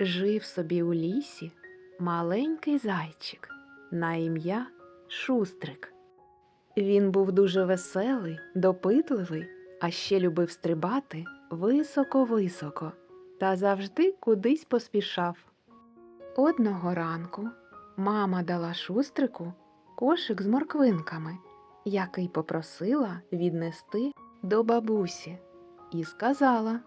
Жив собі у лісі маленький зайчик на ім'я Шустрик. Він був дуже веселий, допитливий, а ще любив стрибати високо-високо та завжди кудись поспішав. Одного ранку мама дала шустрику кошик з морквинками, який попросила віднести до бабусі, і сказала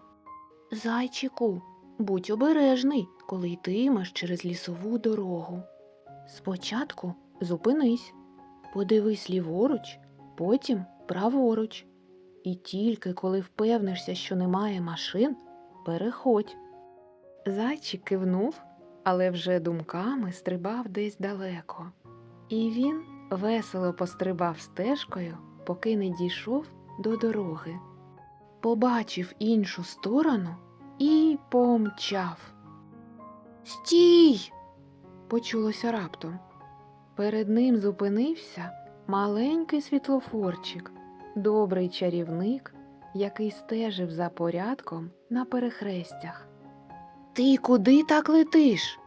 Зайчику, будь обережний, коли йтимеш через лісову дорогу. Спочатку зупинись, подивись ліворуч, потім праворуч. І тільки коли впевнишся, що немає машин, переходь. Зайчик кивнув, але вже думками стрибав десь далеко. І він весело пострибав стежкою, поки не дійшов до дороги. Побачив іншу сторону і помчав. Стій! почулося раптом. Перед ним зупинився маленький світлофорчик, добрий чарівник, який стежив за порядком на перехрестях. Ти куди так летиш?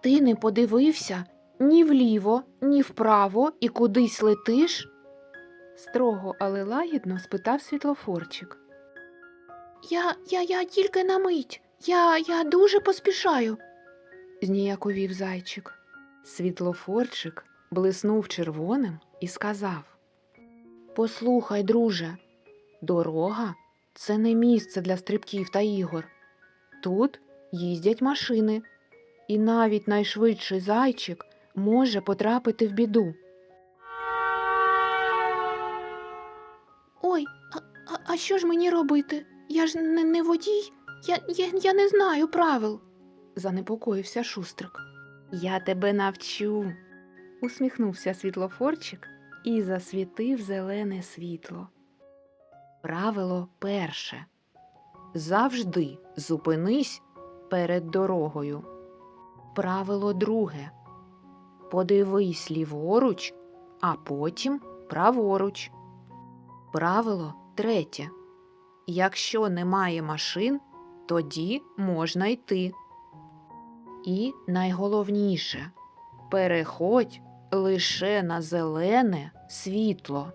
Ти не подивився ні вліво, ні вправо і кудись летиш? строго, але лагідно спитав світлофорчик. Я, я, я тільки на мить. Я, я дуже поспішаю, зніяковів зайчик. Світлофорчик блиснув червоним і сказав Послухай, друже, дорога це не місце для стрибків та ігор. Тут їздять машини, і навіть найшвидший зайчик може потрапити в біду. Ой, а, а, а що ж мені робити? Я ж не, не водій, я, я, я не знаю правил, занепокоївся шустрик. Я тебе навчу, усміхнувся світлофорчик і засвітив зелене світло. Правило перше. Завжди зупинись перед дорогою. Правило друге. Подивись ліворуч, а потім праворуч. Правило третє. Якщо немає машин, тоді можна йти. І найголовніше переходь лише на зелене світло.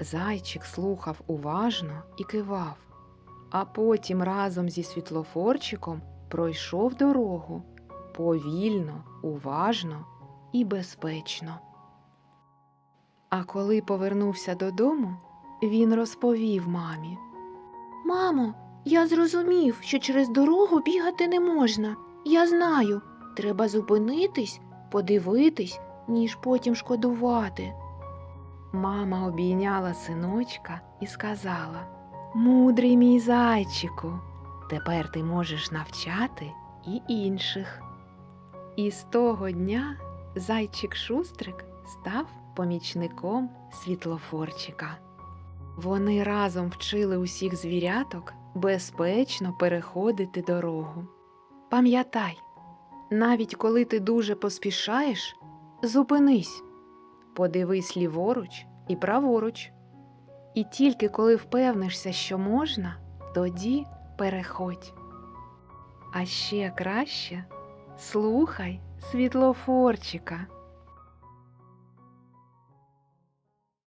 Зайчик слухав уважно і кивав, а потім разом зі світлофорчиком пройшов дорогу повільно, уважно і безпечно. А коли повернувся додому, він розповів мамі. Мамо, я зрозумів, що через дорогу бігати не можна. Я знаю, треба зупинитись, подивитись, ніж потім шкодувати. Мама обійняла синочка і сказала Мудрий мій зайчику, тепер ти можеш навчати і інших. І з того дня зайчик Шустрик став помічником світлофорчика. Вони разом вчили усіх звіряток безпечно переходити дорогу. Пам'ятай, навіть коли ти дуже поспішаєш, зупинись, подивись ліворуч і праворуч. І тільки коли впевнишся, що можна, тоді переходь. А ще краще слухай світлофорчика.